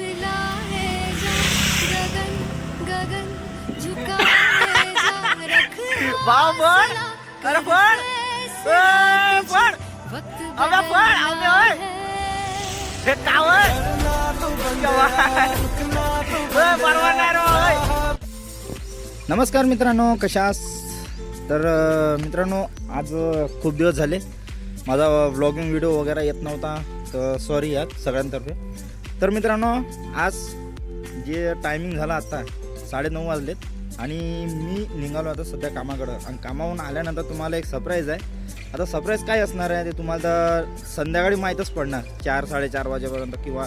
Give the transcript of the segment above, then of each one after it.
मिला है जा गगन गगन झुका है जा रख वाह, पण. हौसला, अरे, पण. कैसे ए, पण. वक्त अबे, पण, बदलना अबे, ओए. है हे कावर बरोबर नाही रे बाबा. नमस्कार मित्रांनो कशास तर अं, मित्रांनो आज अं, खूप दिवस झाले माझा व्लॉगिंग व्हिडिओ वगैरे येत नव्हता तर सॉरी यात सगळ्यांतर्फे तर मित्रांनो आज जे टायमिंग झाला आता साडेनऊ वाजलेत आणि मी निघालो आता सध्या कामाकडं. आणि कामावरून आल्यानंतर तुम्हाला एक सरप्राईज आहे. आता सरप्राईज काय असणार आहे? ते तुम्हाला तर संध्याकाळी माहीतच पडणार. चार साडेचार वाजेपर्यंत किंवा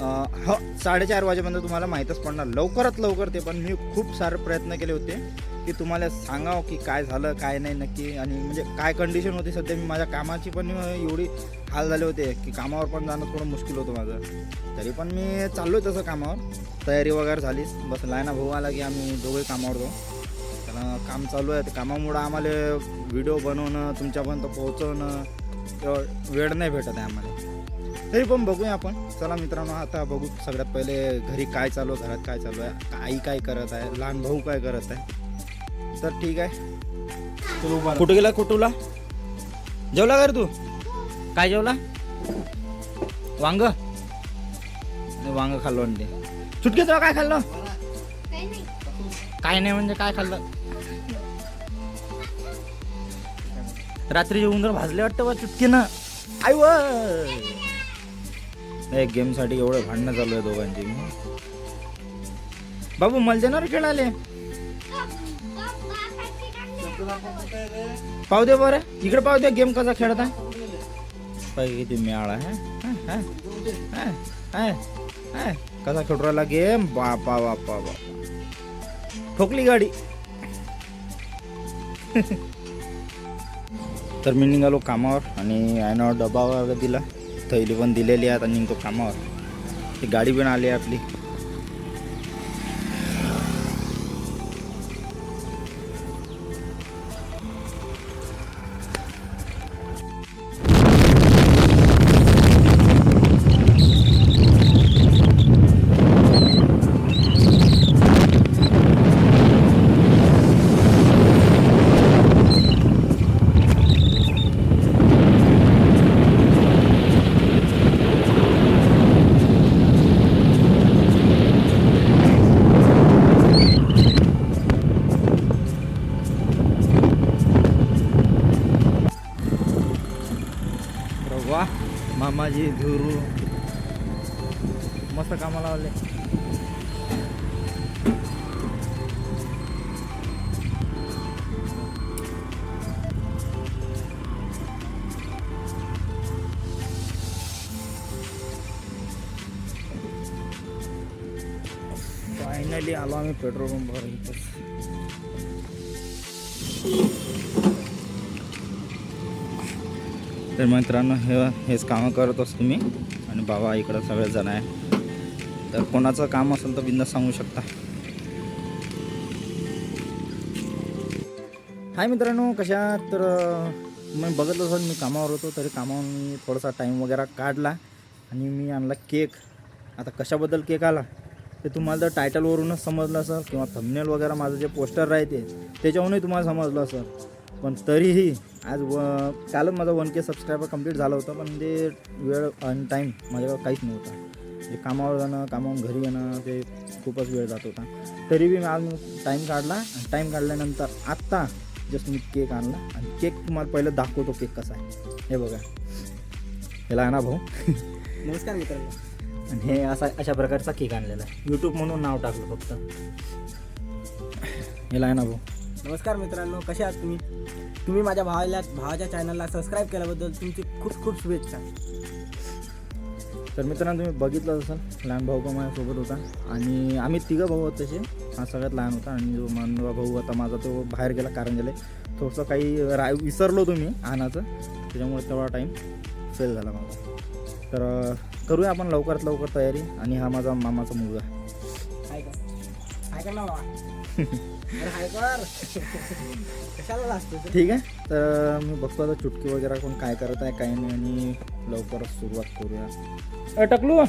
ह हो साडेचार वाजेपर्यंत तुम्हाला माहीतच पडणार. लवकरात लवकर ते पण मी खूप सारे प्रयत्न केले होते की तुम्हाला सांगावं की काय झालं काय नाही नक्की. आणि म्हणजे काय कंडिशन होती सध्या मी माझ्या कामाची पण एवढी हाल झाले होते की कामावर पण जाणं थोडं मुश्किल होतं माझं. तरी पण मी चाललो आहे तसं कामावर. तयारी वगैरे झालीच बस लायना भाऊ आला की आम्ही दोघे कामावर जाऊ. त्याला काम चालू आहे कामामुळं आम्हाला व्हिडिओ बनवणं तुमच्यापर्यंत पोहोचवणं तेवढं वेळ नाही भेटत आहे आम्हाला. तरी पण बघूया आपण. चला मित्रांनो आता बघू सगळ्यात पहिले घरी काय चालू आहे घरात काय चालू आहे आई काय करत आहे लहान भाऊ काय करत आहे. तर ठीक आहे. कुठं गेला कुटूला जेवला का रे तू? काय जेवला? वांग? वांग खाल्लो ते तुला काय खाल्लं? काय नाही म्हणजे काय खाल्लं? रात्रीचे उंदर भाजले वाटतं बा चुटकीनं. आई व. गेम गेमसाठी एवढं भांडणं चालू आहे दोघांची. बाबू मला देणार खेळाले पाहू दे बरं. इकडे पाहू दे गेम कसा खेळत आहे. पाहिजे किती मिळाला आहे. कसा खेळू राहिला गेम? बापा बापा बापा. ठोकली गाडी. तर मी निघालो कामावर आणि आयनावर डबा वगैरे दिला. थैली पण दिलेली आहे आणि निघतो कामावर. ती गाडी पण आली आहे आपली. मामाजी धुरू मस्त कामाला आले फायनली आलो आम्ही पेट्रोल पंपावर इथं तर मित्रांनो हे हेच कामं करत असतो मी आणि बाबा इकडं सगळेजण आहे. तर कोणाचं काम असेल तर बिंदा सांगू शकता. हाय मित्रांनो कशा तर मी बघत असं मी कामावर होतो तरी कामावर मी थोडासा टाईम वगैरे काढला. आणि मी आणला केक आता कशाबद्दल केक आला? ते तुम्हाला तर टायटलवरूनच समजलं असेल किंवा थंबनेल वगैरे माझं जे पोस्टर राहते त्याच्यावरूनही तुम्हाला समजलं असेल. पण तरीही आज व कालच माझा वन के सबस्क्रायबर कंप्लीट झालं होतं पण ते वेळ आणि टाईम माझ्याकडे काहीच नव्हता. म्हणजे कामावर जाणं कामावरून घरी येणं ते खूपच वेळ जात होता. तरी बी मी आज टाईम काढला आणि टाईम काढल्यानंतर आत्ता जस्ट मी केक आणला आणि केक तुम्हाला पहिलं दाखवतो केक कसा आहे. हे बघा. याला आहे ना भाऊ. नमस्कार मित्रांनो. आणि हे असा अशा प्रकारचा केक आणलेला आहे. यूट्यूब म्हणून नाव टाकलं फक्त. याला आहे ना भाऊ. नमस्कार मित्रांनो कसे आहात तुम्ही? तुम्ही माझ्या भावाला भावाच्या चॅनलला सबस्क्राईब केल्याबद्दल तुमची खूप खूप शुभेच्छा. तर मित्रांनो तुम्ही बघितलं असाल लहान भाऊ पण माझ्यासोबत होता. आणि आम्ही तिघं भाऊ होत तसे. हा सगळ्यात लहान होता आणि जो मानवा भाऊ होता माझा तो बाहेर गेला कारण गेले थोडंसं काही रा विसरलो तुम्ही आणाचं त्याच्यामुळे तेवढा टाईम फेल झाला माझा. तर करूया आपण लवकरात लवकर तयारी. आणि हा माझा मामाचा मुलगा ठीक आहे तर मी बघतो आता चुटकी वगैरे कोण काय करत आहे काय नाही आणि लवकरच सुरुवात करूया. टकलू.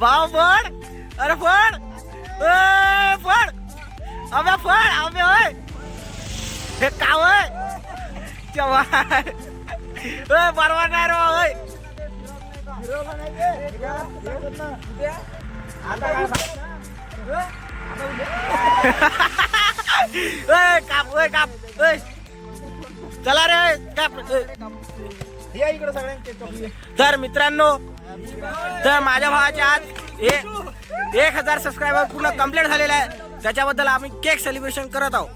वाव फड. अरे फड. फड. अबे फड. अबे होय हे काय होय बरोबर नाही रे काप काप चला रे काप तर मित्रांनो तर माझ्या भावाच्या आज एक हजार सबस्क्रायबर पूर्ण कंप्लीट झालेला आहे. त्याच्याबद्दल आम्ही केक सेलिब्रेशन करत आहोत.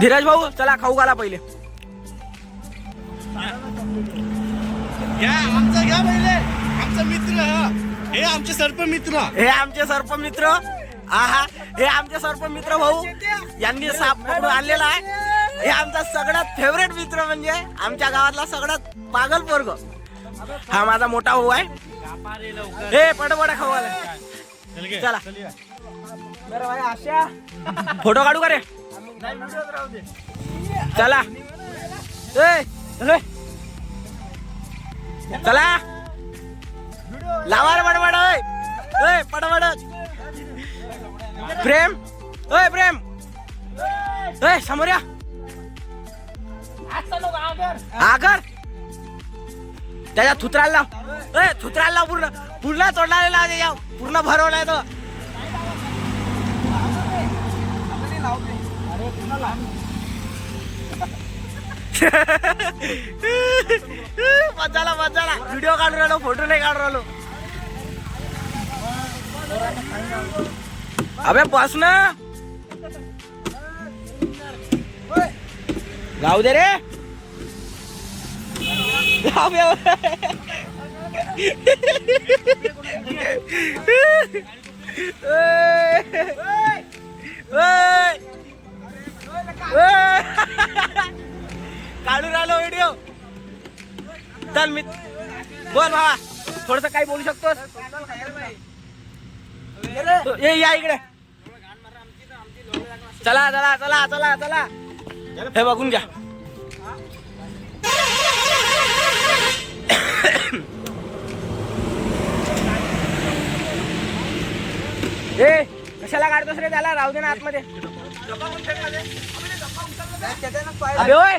धीरज भाऊ चला खाऊ घाला पहिले. घ्या आमचा घ्या पहिले. आमचा मित्र हा. हे आमचे सर्प मित्र. हे आमचे सर्प मित्र. आहा हे आमचे सर्प मित्र भाऊ. यांनी साप पकडून आणलेला आहे. हे आमचा सगळ्यात फेवरेट मित्र म्हणजे आमच्या गावातला सगळ्यात पागल पोरग. हा माझा मोठा भाऊ आहे. हे पडपड खाऊ आला चला फोटो काढू का रे? चला. ए, चल. लावा रे बडबड ओय पडबड प्रेम. ओय प्रेम. ओय समोर या. आगर. त्याच्या थुत्राला लाव. ओय थुत्राला लाव पूर्ण. पूर्ण तोडला पूर्ण भरवलाय तो. मजाला मजाला व्हिडिओ काढून राहिलो फोटो नाही काढून राहिलो अबे बस ना जाऊ दे रे जाऊ बोल भावा थोडस काही बोलू शकतोस? ये या इकडे. चला चला चला चला चला. हे बघून घ्या. ए कशाला काढतोस रे त्याला? राहू दे ना आतमध्ये. ओय!